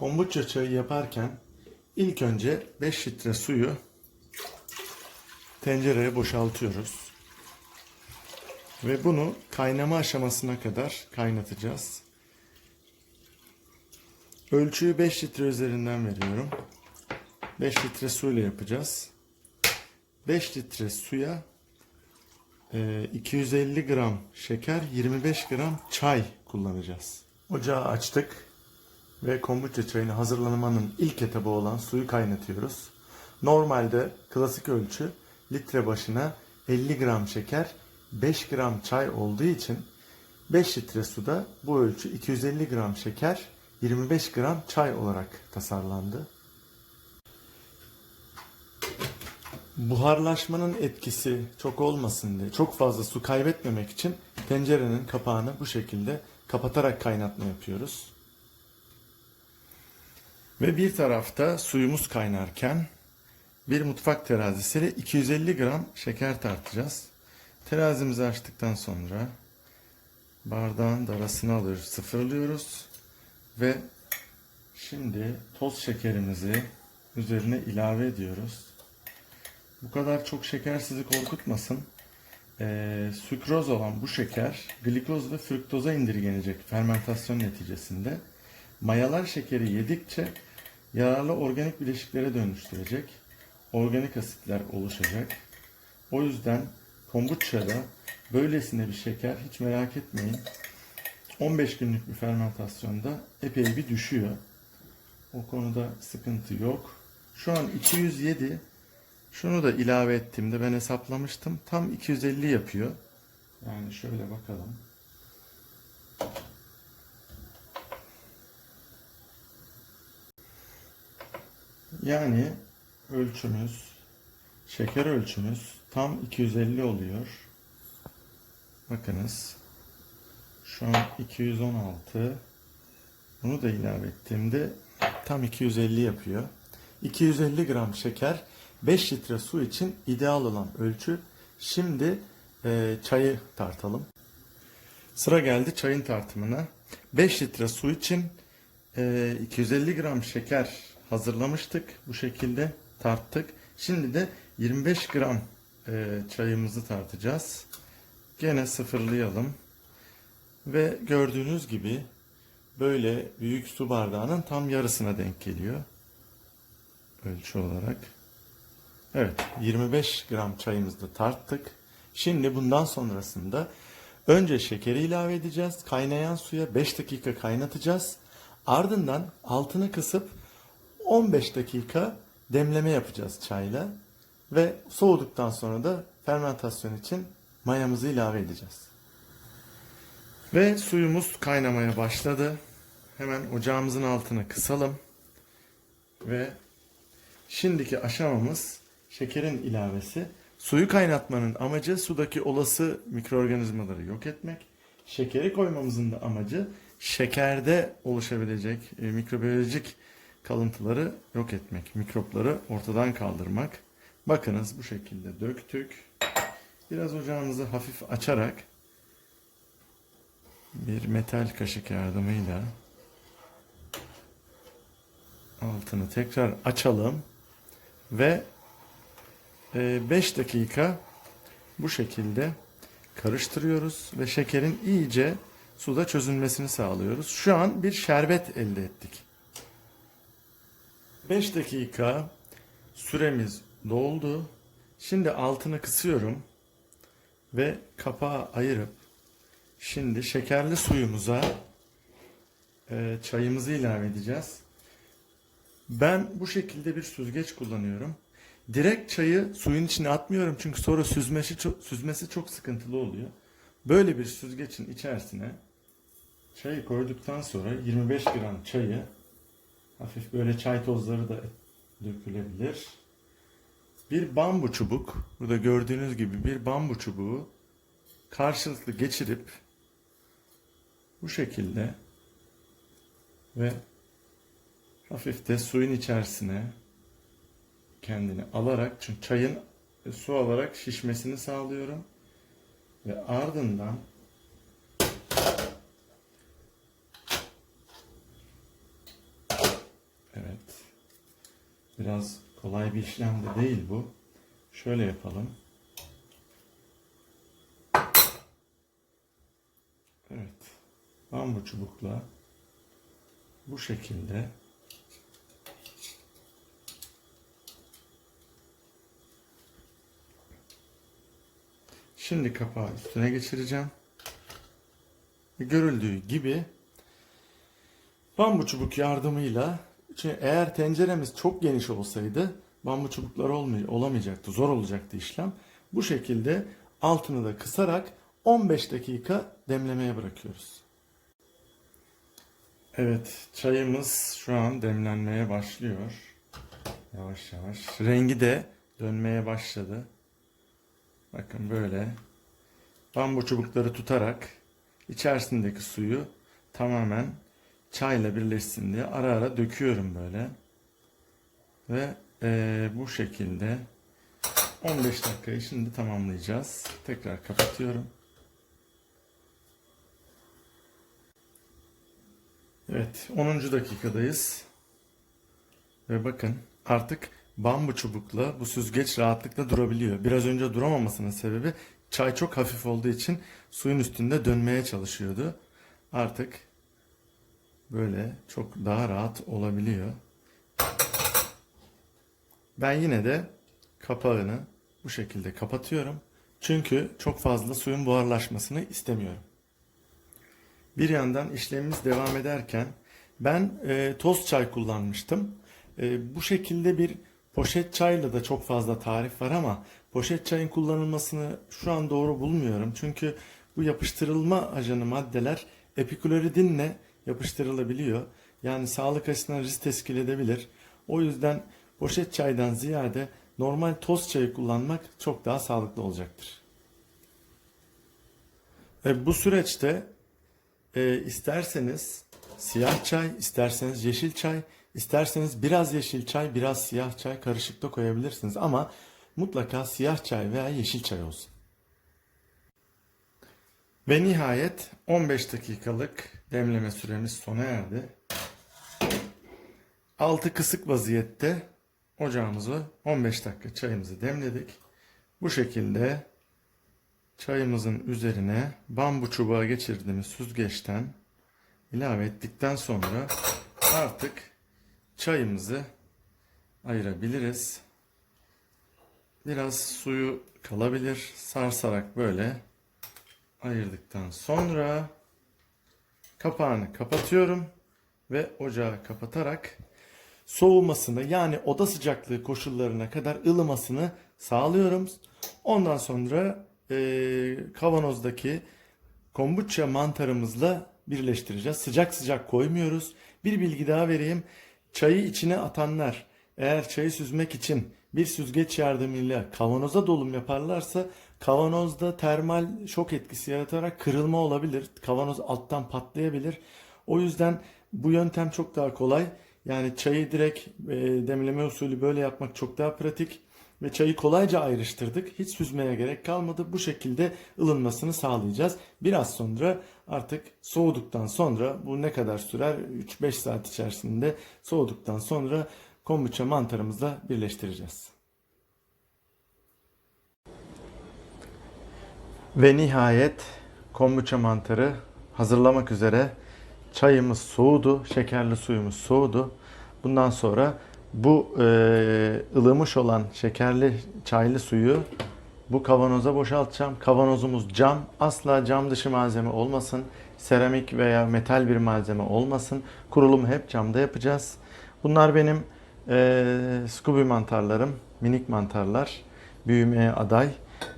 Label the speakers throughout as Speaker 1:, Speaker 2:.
Speaker 1: Kombuça çayı yaparken ilk önce 5 litre suyu tencereye boşaltıyoruz. Ve bunu kaynama aşamasına kadar kaynatacağız. Ölçüyü 5 litre üzerinden veriyorum. 5 litre suyla yapacağız. 5 litre suya e, 250 gram şeker, 25 gram çay kullanacağız. Ocağı açtık ve kombuça çayını hazırlamanın ilk etabı olan suyu kaynatıyoruz. Normalde klasik ölçü litre başına 50 gram şeker, 5 gram çay olduğu için 5 litre suda bu ölçü 250 gram şeker, 25 gram çay olarak tasarlandı. Buharlaşmanın etkisi çok olmasın diye, çok fazla su kaybetmemek için tencerenin kapağını bu şekilde kapatarak kaynatma yapıyoruz. Ve bir tarafta suyumuz kaynarken bir mutfak terazisiyle 250 gram şeker tartacağız. Terazimizi açtıktan sonra bardağın da arasına alıyoruz, sıfırlıyoruz ve şimdi toz şekerimizi üzerine ilave ediyoruz. Bu kadar çok şeker sizi korkutmasın. Ee, sükroz olan bu şeker glikoz ve fruktoza indirgenecek fermentasyon neticesinde. Mayalar şekeri yedikçe yararlı organik bileşiklere dönüştürecek. Organik asitler oluşacak. O yüzden kombuçada böylesine bir şeker hiç merak etmeyin. 15 günlük bir fermentasyonda epey bir düşüyor. O konuda sıkıntı yok. Şu an 207 şunu da ilave ettiğimde ben hesaplamıştım. Tam 250 yapıyor. Yani şöyle bakalım. Yani ölçümüz, şeker ölçümüz tam 250 oluyor. Bakınız. Şu an 216. Bunu da ilave ettiğimde tam 250 yapıyor. 250 gram şeker 5 litre su için ideal olan ölçü. Şimdi e, çayı tartalım. Sıra geldi çayın tartımına. 5 litre su için e, 250 gram şeker hazırlamıştık. Bu şekilde tarttık. Şimdi de 25 gram e, çayımızı tartacağız. Gene sıfırlayalım. Ve gördüğünüz gibi böyle büyük su bardağının tam yarısına denk geliyor. Ölçü olarak. Evet 25 gram çayımızı da tarttık. Şimdi bundan sonrasında önce şekeri ilave edeceğiz. Kaynayan suya 5 dakika kaynatacağız. Ardından altını kısıp 15 dakika demleme yapacağız çayla. Ve soğuduktan sonra da fermentasyon için mayamızı ilave edeceğiz. Ve suyumuz kaynamaya başladı. Hemen ocağımızın altını kısalım. Ve şimdiki aşamamız şekerin ilavesi. Suyu kaynatmanın amacı sudaki olası mikroorganizmaları yok etmek. Şekeri koymamızın da amacı şekerde oluşabilecek e, mikrobiyolojik kalıntıları yok etmek. Mikropları ortadan kaldırmak. Bakınız bu şekilde döktük. Biraz ocağımızı hafif açarak bir metal kaşık yardımıyla altını tekrar açalım ve 5 dakika bu şekilde karıştırıyoruz ve şekerin iyice suda çözülmesini sağlıyoruz. Şu an bir şerbet elde ettik. 5 dakika süremiz doldu. Şimdi altını kısıyorum ve kapağı ayırıp şimdi şekerli suyumuza e, çayımızı ilave edeceğiz. Ben bu şekilde bir süzgeç kullanıyorum. Direkt çayı suyun içine atmıyorum çünkü sonra süzmesi çok, süzmesi çok sıkıntılı oluyor. Böyle bir süzgecin içerisine çayı koyduktan sonra 25 gram çayı hafif böyle çay tozları da dökülebilir. Bir bambu çubuk, burada gördüğünüz gibi bir bambu çubuğu karşılıklı geçirip bu şekilde ve hafif de suyun içerisine kendini alarak çünkü çayın su alarak şişmesini sağlıyorum ve ardından Biraz kolay bir işlem de değil bu. Şöyle yapalım. Evet. Bambu çubukla bu şekilde Şimdi kapağı üstüne geçireceğim. Görüldüğü gibi bambu çubuk yardımıyla eğer tenceremiz çok geniş olsaydı bambu çubuklar olmay olamayacaktı. Zor olacaktı işlem. Bu şekilde altını da kısarak 15 dakika demlemeye bırakıyoruz. Evet, çayımız şu an demlenmeye başlıyor. Yavaş yavaş. Rengi de dönmeye başladı. Bakın böyle bambu çubukları tutarak içerisindeki suyu tamamen çayla birleşsin diye ara ara döküyorum böyle. Ve eee, bu şekilde 15 dakikayı şimdi tamamlayacağız. Tekrar kapatıyorum. Evet, 10. dakikadayız. Ve bakın artık bambu çubukla bu süzgeç rahatlıkla durabiliyor. Biraz önce duramamasının sebebi çay çok hafif olduğu için suyun üstünde dönmeye çalışıyordu. Artık böyle çok daha rahat olabiliyor. Ben yine de kapağını bu şekilde kapatıyorum. Çünkü çok fazla suyun buharlaşmasını istemiyorum. Bir yandan işlemimiz devam ederken ben e, toz çay kullanmıştım. E, bu şekilde bir poşet çayla da çok fazla tarif var ama poşet çayın kullanılmasını şu an doğru bulmuyorum. Çünkü bu yapıştırılma ajanı maddeler epikloridinle yapıştırılabiliyor. Yani sağlık açısından risk teşkil edebilir. O yüzden poşet çaydan ziyade normal toz çayı kullanmak çok daha sağlıklı olacaktır. E, bu süreçte e, isterseniz siyah çay, isterseniz yeşil çay, isterseniz biraz yeşil çay, biraz siyah çay karışık da koyabilirsiniz. Ama mutlaka siyah çay veya yeşil çay olsun. Ve nihayet 15 dakikalık demleme süremiz sona erdi. Altı kısık vaziyette ocağımızı 15 dakika çayımızı demledik. Bu şekilde çayımızın üzerine bambu çubuğa geçirdiğimiz süzgeçten ilave ettikten sonra artık çayımızı ayırabiliriz. Biraz suyu kalabilir. Sarsarak böyle ayırdıktan sonra kapağını kapatıyorum ve ocağı kapatarak soğumasını yani oda sıcaklığı koşullarına kadar ılımasını sağlıyorum. Ondan sonra e, kavanozdaki kombuça mantarımızla birleştireceğiz. Sıcak sıcak koymuyoruz. Bir bilgi daha vereyim. Çayı içine atanlar eğer çayı süzmek için bir süzgeç yardımıyla kavanoza dolum yaparlarsa kavanozda termal şok etkisi yaratarak kırılma olabilir. Kavanoz alttan patlayabilir. O yüzden bu yöntem çok daha kolay. Yani çayı direkt e, demleme usulü böyle yapmak çok daha pratik ve çayı kolayca ayrıştırdık. Hiç süzmeye gerek kalmadı. Bu şekilde ılınmasını sağlayacağız. Biraz sonra artık soğuduktan sonra bu ne kadar sürer? 3-5 saat içerisinde soğuduktan sonra kombuça mantarımızla birleştireceğiz. Ve nihayet kombuça mantarı hazırlamak üzere çayımız soğudu, şekerli suyumuz soğudu. Bundan sonra bu e, ılımış olan şekerli çaylı suyu bu kavanoza boşaltacağım. Kavanozumuz cam. Asla cam dışı malzeme olmasın. Seramik veya metal bir malzeme olmasın. Kurulumu hep camda yapacağız. Bunlar benim e, Scooby mantarlarım. Minik mantarlar. Büyümeye aday.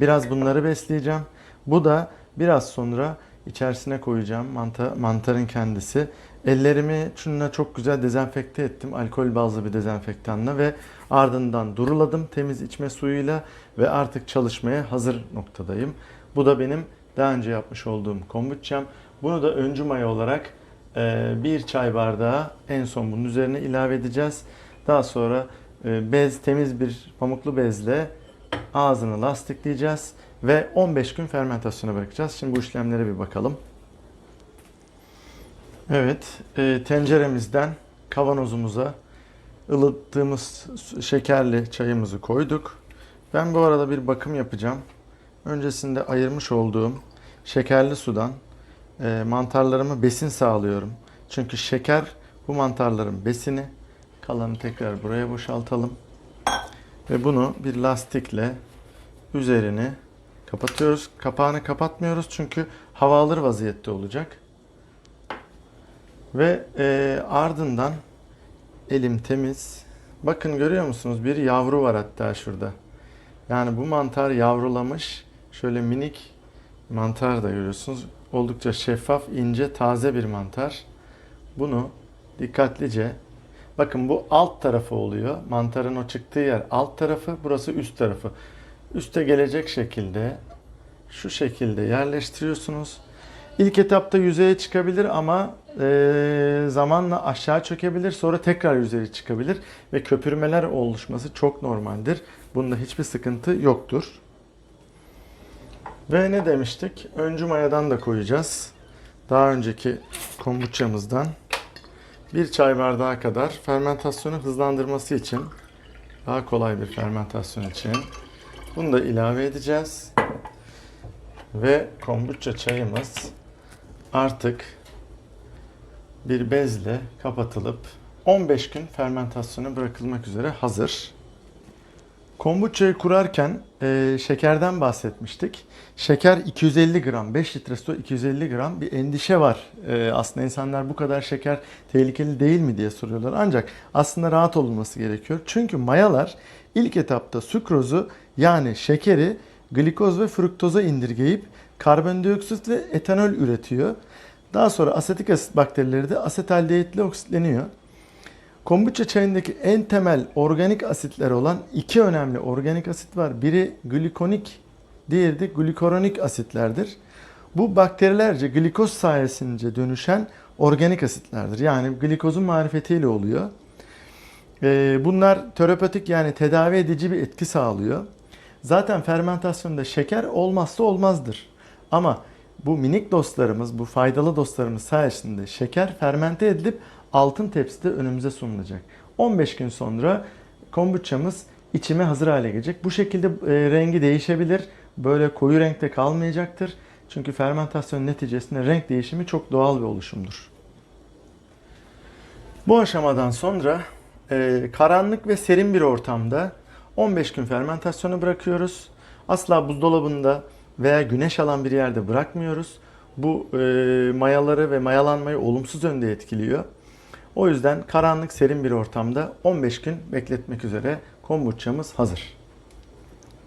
Speaker 1: Biraz bunları besleyeceğim. Bu da biraz sonra içerisine koyacağım manta, mantarın kendisi. Ellerimi şununla çok güzel dezenfekte ettim. Alkol bazlı bir dezenfektanla ve ardından duruladım temiz içme suyuyla ve artık çalışmaya hazır noktadayım. Bu da benim daha önce yapmış olduğum kombuçam. Bunu da öncü maya olarak e, bir çay bardağı en son bunun üzerine ilave edeceğiz. Daha sonra e, bez temiz bir pamuklu bezle ağzını lastikleyeceğiz ve 15 gün fermentasyona bırakacağız. Şimdi bu işlemlere bir bakalım. Evet, e, tenceremizden kavanozumuza ılıttığımız şekerli çayımızı koyduk. Ben bu arada bir bakım yapacağım. Öncesinde ayırmış olduğum şekerli sudan e, mantarlarıma besin sağlıyorum. Çünkü şeker bu mantarların besini. Kalanı tekrar buraya boşaltalım. Ve bunu bir lastikle üzerini kapatıyoruz. Kapağını kapatmıyoruz çünkü hava alır vaziyette olacak. Ve e, ardından elim temiz. Bakın görüyor musunuz? Bir yavru var hatta şurada. Yani bu mantar yavrulamış. Şöyle minik mantar da görüyorsunuz. Oldukça şeffaf, ince, taze bir mantar. Bunu dikkatlice Bakın bu alt tarafı oluyor. Mantarın o çıktığı yer alt tarafı, burası üst tarafı. Üste gelecek şekilde şu şekilde yerleştiriyorsunuz. İlk etapta yüzeye çıkabilir ama e, zamanla aşağı çökebilir. Sonra tekrar yüzeye çıkabilir ve köpürmeler oluşması çok normaldir. Bunda hiçbir sıkıntı yoktur. Ve ne demiştik? Öncü mayadan da koyacağız. Daha önceki kombuçamızdan bir çay bardağı kadar fermentasyonu hızlandırması için daha kolay bir fermentasyon için bunu da ilave edeceğiz. Ve kombuça çayımız artık bir bezle kapatılıp 15 gün fermentasyona bırakılmak üzere hazır. Kombuçayı kurarken e, şekerden bahsetmiştik. Şeker 250 gram, 5 litre su 250 gram bir endişe var. E, aslında insanlar bu kadar şeker tehlikeli değil mi diye soruyorlar. Ancak aslında rahat olunması gerekiyor. Çünkü mayalar ilk etapta sükrozu yani şekeri glikoz ve fruktoza indirgeyip karbondioksit ve etanol üretiyor. Daha sonra asetik asit bakterileri de asetaldehidle oksitleniyor. Kombuça çayındaki en temel organik asitler olan iki önemli organik asit var. Biri glikonik, diğeri de glikoronik asitlerdir. Bu bakterilerce glikoz sayesinde dönüşen organik asitlerdir. Yani glikozun marifetiyle oluyor. Ee, Bunlar terapetik yani tedavi edici bir etki sağlıyor. Zaten fermentasyonda şeker olmazsa olmazdır. Ama bu minik dostlarımız, bu faydalı dostlarımız sayesinde şeker fermente edilip altın tepside önümüze sunulacak. 15 gün sonra kombuçamız içime hazır hale gelecek. Bu şekilde e, rengi değişebilir. Böyle koyu renkte kalmayacaktır. Çünkü fermentasyon neticesinde renk değişimi çok doğal bir oluşumdur. Bu aşamadan sonra e, karanlık ve serin bir ortamda 15 gün fermentasyonu bırakıyoruz. Asla buzdolabında veya güneş alan bir yerde bırakmıyoruz. Bu e, mayaları ve mayalanmayı olumsuz yönde etkiliyor. O yüzden karanlık serin bir ortamda 15 gün bekletmek üzere kombuçamız hazır.